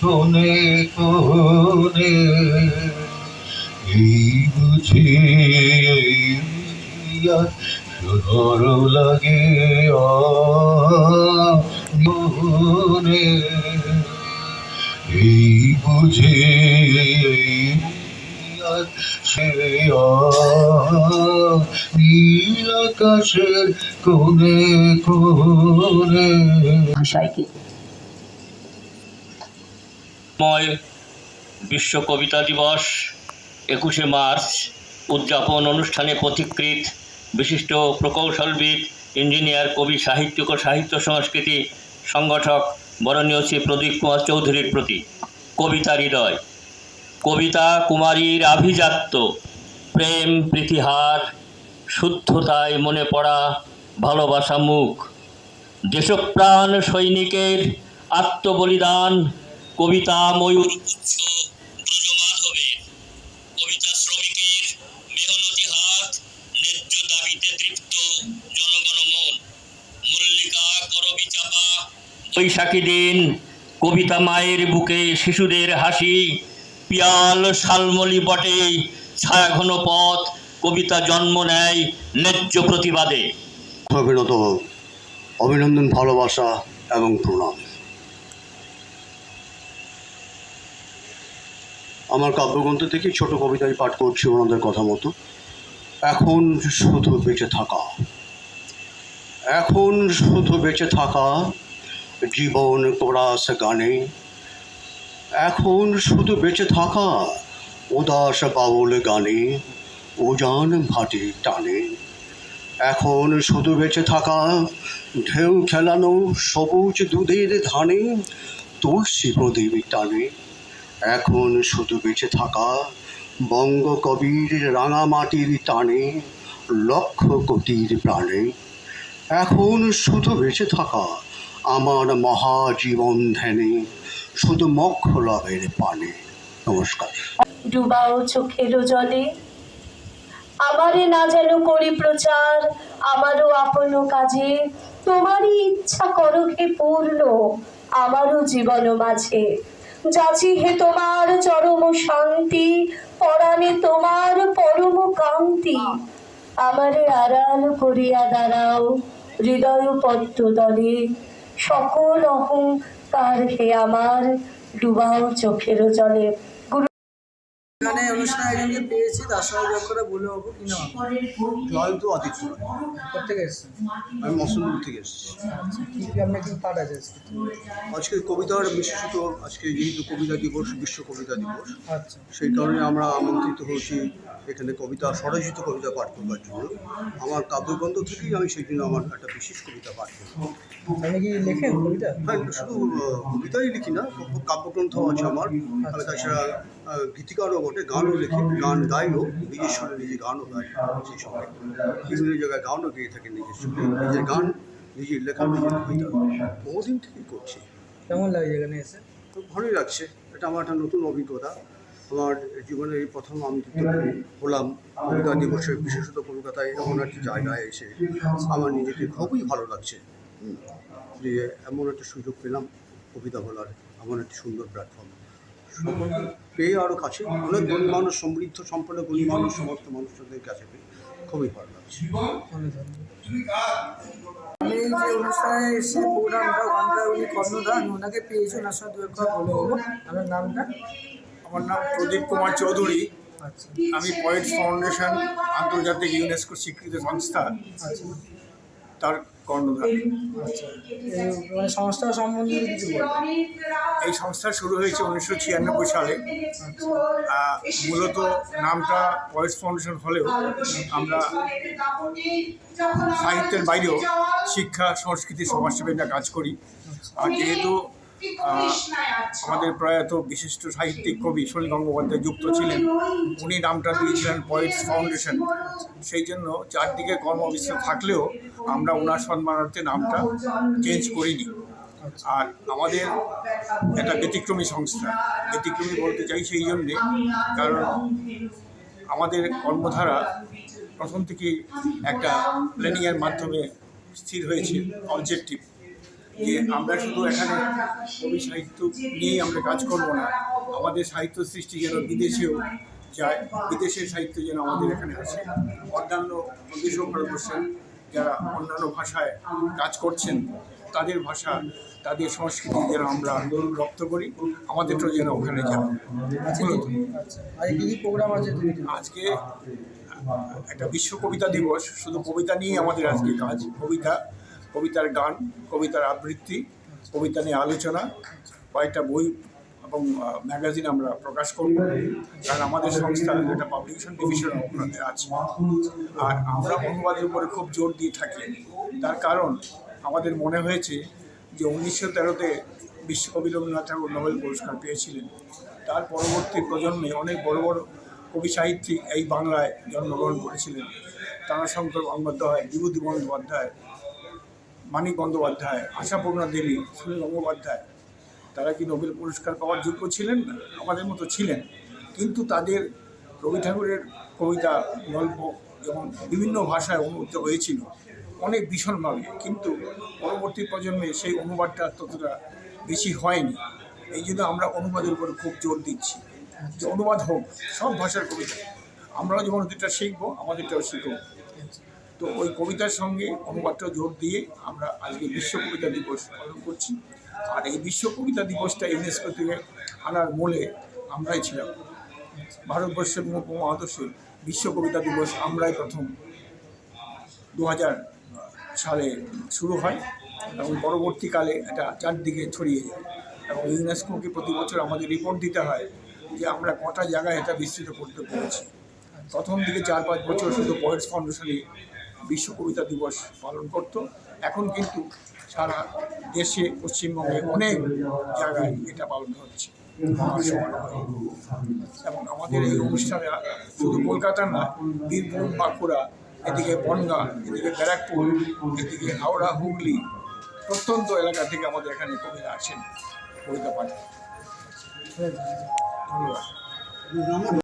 কোনে কোনে এই বুঝি আজ লাগে মনে এই বুঝি নীল আকাশের কোনে কোনে ভাষায় ময় বিশ্ব কবিতা দিবস একুশে মার্চ উদযাপন অনুষ্ঠানে পথিকৃত বিশিষ্ট প্রকৌশলবিদ ইঞ্জিনিয়ার কবি সাহিত্যিক ও সাহিত্য সংস্কৃতি সংগঠক বরণীয় শ্রী প্রদীপ কুমার চৌধুরীর প্রতি কবিতা হৃদয়। কবিতা কুমারীর আভিজাত্য। প্রেম প্রীতিহার শুদ্ধতায় মনে পড়া ভালোবাসা মুখ। দেশপ্রাণ সৈনিকের আত্মবলিদান কবিতা ময়ূর বৈশাখী দিন কবিতা মায়ের বুকে শিশুদের হাসি। পিয়াল শালমলি বটে, ছায়াঘন পথ, কবিতা জন্ম নেয় ন্যায্য প্রতিবাদে। অভিনত অভিনন্দন, ভালোবাসা এবং প্রণাম। আমার কাব্যগ্রন্থ থেকে ছোট কবিতায় পাঠ করছি ওনাদের কথা মতো। এখন শুধু বেঁচে থাকা। এখন শুধু বেঁচে থাকা, জীবন কোরাস গানে এখন শুধু বেঁচে থাকা। উদাস বাউল গানে উজান ভাটি টানে। এখন শুধু বেঁচে থাকা, ঢেউ খেলানো সবুজ দুধের ধানে তুলসী প্রদীপ টানে। এখন শুধু বেঁচে থাকা বঙ্গকবির রাঙামাটির টানে লক্ষ কোটির প্রাণে। এখন শুধু বেঁচে থাকা আমার মহাজীবন ধ্যানে শুধু মক্ষ লাভের পানে। নমস্কার। ডুবাও চোখের জলে। আমারে না যেন করি প্রচার, আমারও আপন কাজে। তোমারই ইচ্ছা করো হে পূর্ণ, আমারও জীবন মাঝে। যাচি হে তোমার চরম শান্তি, পরাণে তোমার পরম কান্তি আমারে আড়াল করিয়া দাঁড়াও, হৃদয় পদ্ম দলে সকল অহংকার হে আমার ডুবাও চোখের জলে। এখানে অনুষ্ঠানে একজনকে পেয়েছি তার সঙ্গে যোগ করে বলে হব কি না জয়ন্ত আদিত্য কোথেকে এসছেন আমি মসনপুর থেকে এসেছি। আচ্ছা কি কি আপনার কি পাঠ আছে আজকে? কবিতার বিশেষত আজকে যেহেতু কবিতা দিবস বিশ্ব কবিতা দিবস আচ্ছা। সেই কারণে আমরা আমন্ত্রিত হয়েছি এখানে কবিতা স্বরচিত কবিতা পাঠ করবার জন্য। আমার কাব্যগ্রন্থ থেকেই আমি সেই জন্য আমার একটা বিশেষ কবিতা পাঠ করব আপনি কি লেখেন কবিতা? হ্যাঁ শুধু কবিতাই লিখি না কাব্যগ্রন্থ আছে আমার। আমি তাছাড়া আহ, গীতিকারও বটে গানও লিখি গান গাইও নিজের সুরে নিজে গানও গাই সেই সময়। বিভিন্ন জায়গায় গানও গেয়ে থাকি নিজের সুরে নিজের গান নিজের লেখা নিজের কবিতা। বহুদিন থেকেই করছি। কেমন লাগে এখানে এসে? খুব ভালোই লাগছে। এটা আমার একটা নতুন অভিজ্ঞতা। আমার জীবনের এই প্রথম আমি হলাম কবিতা দিবসে বিশেষত কলকাতায় এমন একটি জায়গায় এসে আমার নিজেকে খুবই ভালো লাগছে। যে এমন একটা সুযোগ পেলাম কবিতা বলার। এমন একটি সুন্দর প্ল্যাটফর্ম পেয়ে আরও কাছে। অনেক গণী মানুষ সমৃদ্ধ সম্পন্ন গণী মানুষ সমস্ত মানুষদের কাছে পেয়ে খুবই ভালো লাগছে। আমি এই যে অনুষ্ঠানে এসে প্রোগ্রামটা ওখানকার উনি কর্ণধার ওনাকে পেয়েছি ওনার সঙ্গে দু এক কথা বলে আপনার নামটা? আমার নাম প্রদীপ কুমার চৌধুরী। আচ্ছা। আমি পয়েটস ফাউন্ডেশন আন্তর্জাতিক ইউনেস্কো স্বীকৃত সংস্থা। আচ্ছা। তার কর্ণধার। আচ্ছা। এই মানে সংস্থা সম্বন্ধে কিছু এই সংস্থা শুরু হয়েছে উনিশশো ছিয়ানব্বই সালে। মূলত নামটা ভয়েস ফাউন্ডেশন হলেও আমরা সাহিত্যের বাইরেও শিক্ষা সংস্কৃতি সমাজসেবা কাজ করি। আর যেহেতু আহ, আমাদের প্রয়াত বিশিষ্ট সাহিত্যিক কবি শনি গঙ্গোপাধ্যায় যুক্ত ছিলেন। উনি নামটা দিয়েছিলেন পয়েটস ফাউন্ডেশন। সেই জন্য চারদিকে কর্মবিস্ত থাকলেও আমরা ওনার সম্মানার্থে নামটা চেঞ্জ করিনি। আর আমাদের একটা ব্যতিক্রমী সংস্থা। ব্যতিক্রমী বলতে চাই সেই জন্যে কারণ আমাদের কর্মধারা প্রথম থেকে একটা প্ল্যানিংয়ের মাধ্যমে স্থির হয়েছে অবজেক্টিভ যে আমরা শুধু এখানে কবি সাহিত্য নিয়েই আমরা কাজ করব না আমাদের সাহিত্য সৃষ্টি যেন বিদেশেও যায় বিদেশের সাহিত্য যেন আমাদের এখানে আসে। অন্যান্য ও ভারতবর্ষের যারা অন্যান্য ভাষায় কাজ করছেন তাদের ভাষা তাদের সংস্কৃতি যেন আমরা আন্দোলন রপ্ত করি আমাদেরটাও যেন ওখানে যায় মূলত আচ্ছা প্রোগ্রাম আছে? আজকে একটা বিশ্ব কবিতা দিবস শুধু কবিতা নিয়ে আমাদের আজকে কাজ কবিতা কবিতার গান, কবিতার আবৃত্তি, কবিতা নিয়ে আলোচনা, কয়েকটা বই এবং ম্যাগাজিন আমরা প্রকাশ করব। কারণ আমাদের সংস্থা একটা পাবলিকেশন ডিভিশন আপনাদের আছে। আর আমরা অনুবাদের উপরে খুব জোর দিয়ে থাকি। তার কারণ আমাদের মনে হয়েছে যে উনিশশো তেরোতে বিশ্বকবি রবীন্দ্রনাথ ঠাকুর নোবেল পুরস্কার পেয়েছিলেন। তার পরবর্তী প্রজন্মে অনেক বড় বড় কবি সাহিত্যিক এই বাংলায় জন্মগ্রহণ করেছিলেন। তারাশঙ্কর গঙ্গোপাধ্যায় বিভূতি বন্দ্যোপাধ্যায় মানিক বন্দ্যোপাধ্যায়, আশাপূর্ণা দেবী, সুনীল গঙ্গোপাধ্যায়, তারা কি নোবেল পুরস্কার পাওয়ার যোগ্য ছিলেন? না আমাদের মতো ছিলেন। কিন্তু তাদের রবি ঠাকুরের কবিতা, গল্প যেমন বিভিন্ন ভাষায় অনুদিত হয়েছিল, অনেক ভীষণভাবে। কিন্তু পরবর্তী প্রজন্মে সেই অনুবাদটা ততটা বেশি হয়নি। এই জন্য আমরা অনুবাদের উপরে খুব জোর দিচ্ছি। যে অনুবাদ হোক, সব ভাষার কবিতা। আমরাও যেমন ওদেরটা শিখব, আমাদেরটাও শিখব। তো ওই কবিতার সঙ্গে অনুবাদটা জোর দিয়ে আমরা আজকে বিশ্ব কবিতা দিবস পালন করছি। আর এই বিশ্ব কবিতা দিবসটা ইউনেস্কো থেকে আনার মূলে আমরাই ছিলাম। ভারতবর্ষের উপমহাদেশে বিশ্ব কবিতা দিবস আমরাই প্রথম দু হাজার সালে শুরু হয় এবং পরবর্তীকালে এটা চারদিকে ছড়িয়ে যায়। এবং ইউনেস্কোকে প্রতি বছর আমাদের রিপোর্ট দিতে হয় যে আমরা কটা জায়গায় এটা বিস্তৃত করতে পেরেছি। প্রথম দিকে চার পাঁচ বছর শুধু পোয়েটস ফাউন্ডেশনে বিশ্ব কবিতা দিবস পালন করত। এখন কিন্তু সারা দেশে পশ্চিমবঙ্গে অনেক জায়গায় এটা পালন হচ্ছে। এবং আমাদের এই অনুষ্ঠানে শুধু কলকাতার না, বীরভূম, বাঁকুড়া, এদিকে বনগাঁ, এদিকে ব্যারাকপুর, এদিকে হাওড়া, হুগলি, প্রত্যন্ত এলাকা থেকে আমাদের এখানে কবিরা আসেন কবিতা পাঠ ধন্যবাদ।